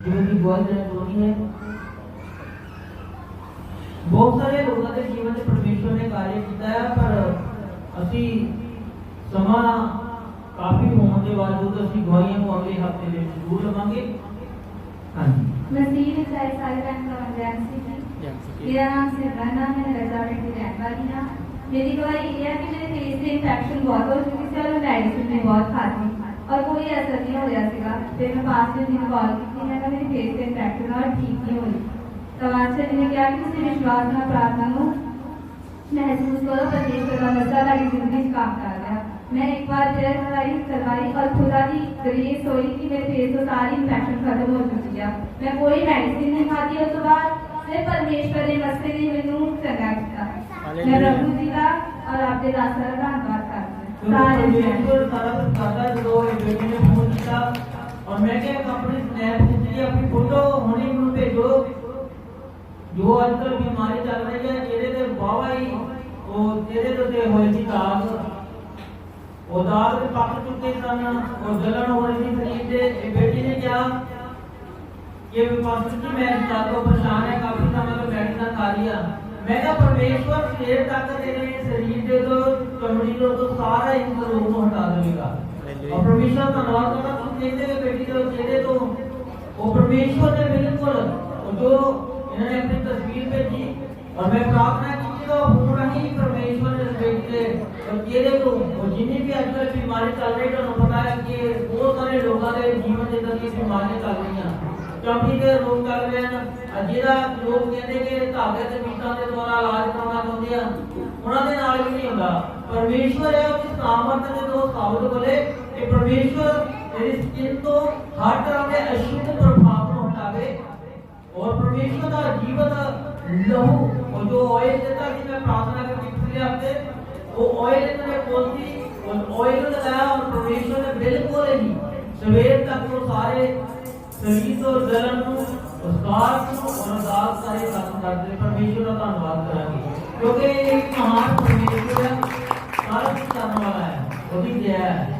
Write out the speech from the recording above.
ਜਿਵੇਂ ਕਿ ਗੋਲ ਜਨਮਭੂਮੀ ਹੈ ਬਹੁਤ ਸਾਰੇ ਲੋਕਾਂ ਦੇ ਜੀਵਨ ਦੇ ਪਰਮੇਸ਼ਵਰ ਨੇ ਕਾਰਜ ਕੀਤਾ ਹੈ ਪਰ ਅਸੀਂ ਸਮਾਂ ਕਾਫੀ ਹੋਣ ਦੇ ਬਾਵਜੂਦ ਅਸੀਂ ਗਵਾਹੀਆਂ ਨੂੰ ਅਗਲੇ ਹਫਤੇ ਦੇ ਵਿੱਚ ਜ਼ਰੂਰ ਲਵਾਂਗੇ ਹਾਂਜੀ नसीर चाहे सारे रंग का एजेंसी थी मेरा नाम सिमरना है मैं रजामेंट की रहने वाली हूँ मेरी गवाही ये है कि मेरे फेस से इन्फेक्शन बहुत हो चुकी थी और मैं मेडिसिन भी बहुत खाती और कोई असर नहीं हो रहा सीगा फिर मैं पाँच छः दिन कॉल की थी मैं मेरी फेस से इन्फेक्शन और ठीक नहीं हुई। तब आज से मैंने क्या कि उसे विश्वास में प्रार्थना को महसूस करो परमेश्वर का मसला मेरी ज़िंदगी काम कर गया मैं एक बार प्रेयर करवाई करवाई और खुदा की ग्रेस हुई कि मेरे फेस से सारी इन्फेक्शन खत्म हो चुकी है। मैं कोई मेडिसिन नहीं खाती उस तो बाद सिर्फ़ परमेश्वर ने मसले ने मैनू चंगा किया मैं प्रभु जी का और आपके दास का धन्यवाद करती हूँ। ਆਪਣੀ ਫੋਟੋ ਹੁਣੇ ਮੈਨੂੰ ਭੇਜੋ ਜੋ। ਅੱਜ ਕੱਲ੍ਹ ਬਿਮਾਰੀ ਚੱਲ ਰਹੀ ਹੈ ਜਿਹਦੇ ਤੇ ਵਾਵਾ ਹੀ ਉਹ ਜਿਹਦੇ ਤੇ ਹੋਏ ਸੀ ਦਾਗ। ਉਹ ਦਾਗ ਤੇ ਪੱਕ ਚੁੱਕੇ ਸਨ ਉਹ ਜਲਣ ਹੋ ਰਹੀ ਸੀ ਸਰੀਰ ਤੇ ਇਹ ਬੇਟੀ ਨੇ ਕਿਹਾ ਕਿ ਪਾਸਟਰ ਜੀ ਮੈਂ ਜ਼ਿਆਦਾ ਪਰੇਸ਼ਾਨ ਹੈ ਕਾਫੀ ਸਮਾਂ ਤੋਂ ਮੈਡੀਸਨ ਖਾ ਲਿਆ ਮੈਂ ਕਿਹਾ ਪਰਮੇਸ਼ਵਰ ਸਵੇਰ ਤੱਕ ਤੇਰੇ ਸਰੀਰ ਦੇ ਤੋਂ ਚਮੜੀ ਤੋਂ ਸਾਰਾ ਇਸ ਰੋਗ ਨੂੰ ਹਟਾ ਦੇਵੇਗਾ। ਦਾ ਤੁਸੀਂ ਦੇਖਦੇ ਹੋ ਬੇਟੀ ਦੇ ਚਿਹਰੇ ਤੋਂ ਉਹ ਪਰਮੇਸ਼ਵਰ ਨੇ ਬਿਲਕੁਲ ਉਹ ਜੋ ਇਹਨਾਂ ਨੇ ਆਪਣੀ ਤਸਵੀਰ ਭੇਜੀ ਔਰ ਮੈਂ ਪ੍ਰਾਰਥਨਾ ਕੀਤੀ ਕਿ ਉਹ ਪੂਰਾ ਹੀ ਪਰਮੇਸ਼ਵਰ ਦੇ ਬੇਟੀ ਦੇ ਔਰ ਚਿਹਰੇ ਤੋਂ ਉਹ ਜਿੰਨੀ ਵੀ ਅੱਜ ਕੱਲ੍ਹ ਬਿਮਾਰੀ ਚੱਲ ਰਹੀ ਤੁਹਾਨੂੰ ਪਤਾ ਹੈ ਕਿ ਬਹੁਤ ਸਾਰੇ ਲੋਕਾਂ ਦੇ ਜੀਵਨ ਦੇ ਅੰਦਰ ਇਹ ਬਿਮਾਰੀਆਂ ਚੱਲ ਰਹੀਆਂ ਚਮੜੀ ਦੇ ਰੋਗ ਚੱਲ ਰਹੇ ਹਨ ਅਹ ਜਿਹੜਾ ਲੋਕ ਕਹਿੰਦੇ ਕਿ ਧਾਗੇ ਤੇ ਮੀਟਾਂ ਦੇ ਦੁਆਰਾ ਇਲਾਜ ਕਰਾਉਣਾ ਚਾਹੁੰਦੇ ਆ ਉਹਨਾਂ ਦੇ ਨਾਲ ਵੀ ਨਹੀਂ ਹੁੰਦਾ ਪਰਮੇਸ਼ਵਰ ਹੈ ਉਸ ਸਾਮਰਥ ਦੇ ਦੋ ਸਾਬਤ ਬੋਲੇ ਕਿ ਪਰਮੇਸ਼ਵਰ ਤੇਰੀ ਸਕਿਨ ਤੋਂ ਹਰ ਤਰ੍ਹਾਂ ਦੇ ਅਸ਼ੁੱਧ परमेश्वर का जीवित, लहू, और जो ऑयल देता है मैं प्रार्थना करती पिछले हफ़्ते वो ऑयल इतने बोलती और ऑयल लगाया और परमेश्वर ने बिल्कुल ही सवेर तक वो सारे शरीर और जलन को उसकार को, और दास सारे खत्म कर दे परमेश्वर का धन्यवाद करेंगे। क्योंकि एक महान परमेश्वर है, सारा कुछ करने वाला है, वो भी जय है।